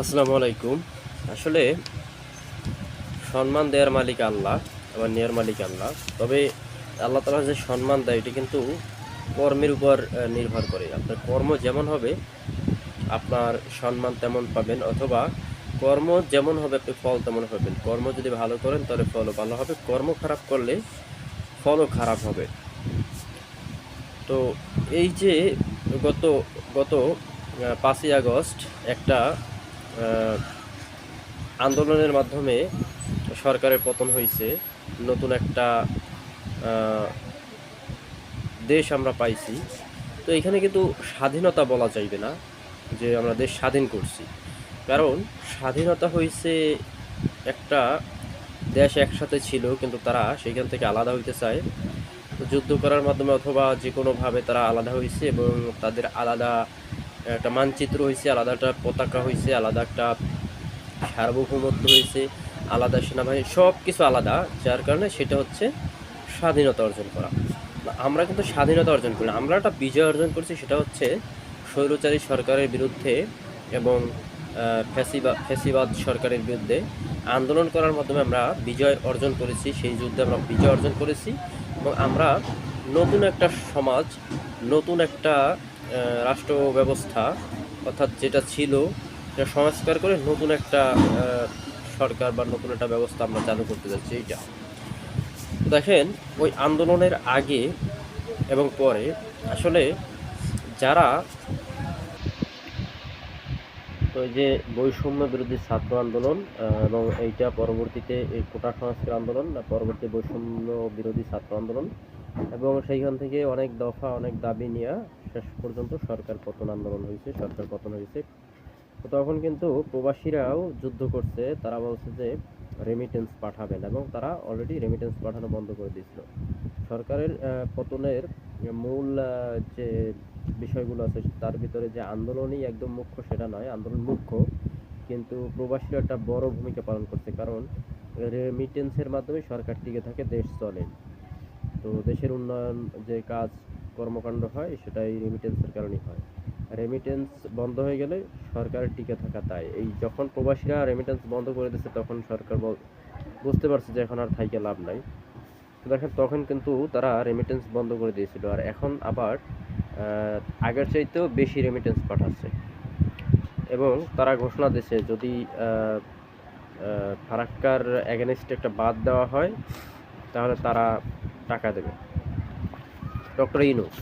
আসসালামু আলাইকুম। আসলে সম্মান দেওয়ার মালিক আল্লাহ, আবার নেয়ার মালিক আল্লাহ। তবে আল্লাহ তালা যে সম্মান দেয়, এটি কিন্তু কর্মের উপর নির্ভর করে। আপনার কর্ম যেমন হবে, আপনার সম্মান তেমন পাবেন, অথবা কর্ম যেমন হবে আপনি ফল তেমন পাবেন। কর্ম যদি ভালো করেন, তাহলে ফলও ভালো হবে। কর্ম খারাপ করলে ফলও খারাপ হবে। তো এই যে গত গত পাঁচই আগস্ট একটা আন্দোলনের মাধ্যমে সরকারের পতন হয়েছে। নতুন একটা দেশ আমরা পাইছি। তো এখানে কিন্তু স্বাধীনতা বলা যাইবে না, যে আমরা দেশ স্বাধীন করছি। কারণ স্বাধীনতা হয়েছে একটা দেশ একসাথে ছিল, কিন্তু তারা সেখান থেকে আলাদা হইতে চায়। যুদ্ধ করার মাধ্যমে অথবা যে কোনোভাবে তারা আলাদা হয়েছে এবং তাদের আলাদা একটা মানচিত্র হয়েছে আলাদা একটা পতাকা হয়েছে আলাদা একটা সার্বভৌমত্ব হয়েছে আলাদা সেনাবাহিনী সব কিছু আলাদা যার কারণে সেটা হচ্ছে স্বাধীনতা অর্জন করা। আমরা কিন্তু স্বাধীনতা অর্জন করি আমরা একটা বিজয় অর্জন করছি সেটা হচ্ছে স্বৈরচারী সরকারের বিরুদ্ধে এবং আহ, ফ্যাসিবা- ফ্যাসিবাদ সরকারের বিরুদ্ধে আন্দোলন করার মাধ্যমে আমরা বিজয় অর্জন করেছি সেই যুদ্ধে আমরা বিজয় অর্জন করেছি এবং আমরা নতুন একটা সমাজ নতুন একটা রাষ্ট্র ব্যবস্থা অর্থাৎ যেটা ছিল, সেটা সংস্কার করে নতুন একটা সরকার বা নতুন একটা ব্যবস্থা আমরা চালু করতে যাচ্ছি, এইটা। দেখেন, ওই আন্দোলনের আগে এবং পরে, আসলে যারা এই যে বৈষম্য বিরোধী ছাত্র আন্দোলন এবং এইটা পরবর্তীতে এই কোটা সংস্কার আন্দোলন পরবর্তী বৈষম্য বিরোধী ছাত্র আন্দোলন, এবং সেইখান থেকে অনেক দফা, অনেক দাবি নিয়ে শেষ পর্যন্ত সরকার পতন আন্দোলন হয়েছে, সরকার পতন হয়েছে। তো তখন কিন্তু প্রবাসীরাও যুদ্ধ করছে, তারা বলছে যে রেমিটেন্স পাঠাবেন এবং তারা অলরেডি রেমিটেন্স পাঠানো বন্ধ করে দিয়েছিল। সরকারের পতনের মূল যে বিষয়গুলো আছে, তার ভিতরে যে আন্দোলনই একদম মুখ্য সেটা নয়, আন্দোলন মুখ্য, কিন্তু প্রবাসীরা একটা বড় ভূমিকা পালন করছে। কারণ রেমিটেন্সের মাধ্যমে সরকার টিকে থাকে, দেশ চলে। তো দেশের উন্নয়ন যে কাজ কর্মকাণ্ড হয়, সেটাই রেমিটেন্সের কারণেই হয়। রেমিটেন্স বন্ধ হয়ে গেলে সরকারের টিকে থাকা তাই এই যখন প্রবাসীরা রেমিটেন্স বন্ধ করে দিচ্ছে তখন সরকার বুঝতে পারছে যে এখন আর থাইকে লাভ নাই। দেখেন, তখন কিন্তু তারা রেমিটেন্স বন্ধ করে দিয়েছিল। আর এখন আবার আগের চাইতেও বেশি রেমিটেন্স পাঠাচ্ছে। এবং তারা ঘোষণা দিয়েছে যদি ফারাক্কার এগেনস্টে একটা বাদ দেওয়া হয়, তাহলে তারা টাকা দেবে। ডক্টর ইনুস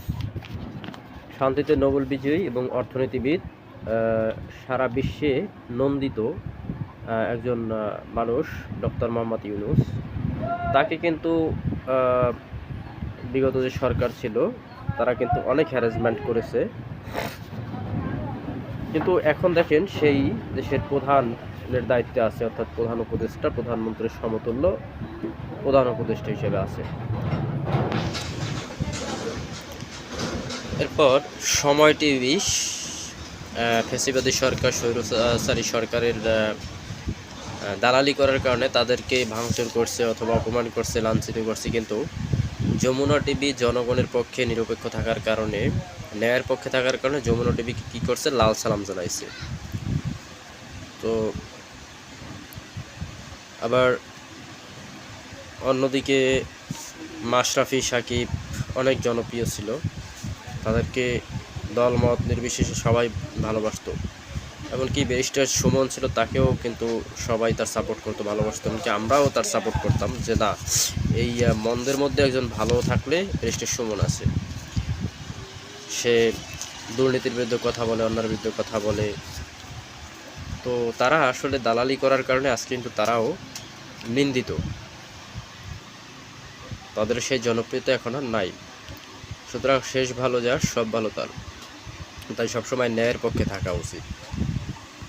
শান্তিতে নোবেল বিজয়ী এবং অর্থনীতিবিদ সারা বিশ্বে নন্দিত একজন মানুষ ডক্টর মোহাম্মদ ইউনুস। তাকে কিন্তু বিগত যে সরকার ছিল, তারা কিন্তু অনেক হ্যারাসমেন্ট করেছে। কিন্তু এখন দেখেন সেই দেশের প্রধানের দায়িত্বে আছে, অর্থাৎ প্রধান উপদেষ্টা, প্রধানমন্ত্রীর সমতুল্য প্রধান উপদেষ্টা হিসেবে আছে। এরপর সময় টিভি ফেসিবাদী সরকার, স্বৈরচারী সরকারের দালালি করার কারণে তাদেরকে ভাঙচুর করছে অথবা অপমান করছে, লাঞ্ছিত করছে। কিন্তু যমুনা টিভি জনগণের পক্ষে নিরপেক্ষ থাকার কারণে, ন্যায়ের পক্ষে থাকার কারণে যমুনা টিভি কি করছে? লাল সালাম জানাইছে। তো আবার অন্যদিকে মাশরাফি, সাকিব অনেক জনপ্রিয় ছিল। তাদেরকে দলমত নির্বিশেষে সবাই ভালোবাসতো। এমনকি ব্যারিস্টার সুমন ছিল, তাকেও কিন্তু সবাই তার সাপোর্ট করতো ভালোবাসতো। এমনকি আমরাও তার সাপোর্ট করতাম যে, না, এই মন্দের মধ্যে একজন ভালো থাকলে ব্যারিস্টার সুমন আছে। সে দুর্নীতির বিরুদ্ধে কথা বলে অন্যার বিরুদ্ধে কথা বলে। তো তারা আসলে দালালি করার কারণে আজকে কিন্তু তারাও নিন্দিত। তাদের সেই জনপ্রিয়তা এখন আর নাই। সুতরাং শেষ ভালো যার সব ভালো তার। তাই সবসময় ন্যায়ের পক্ষে থাকা উচিত।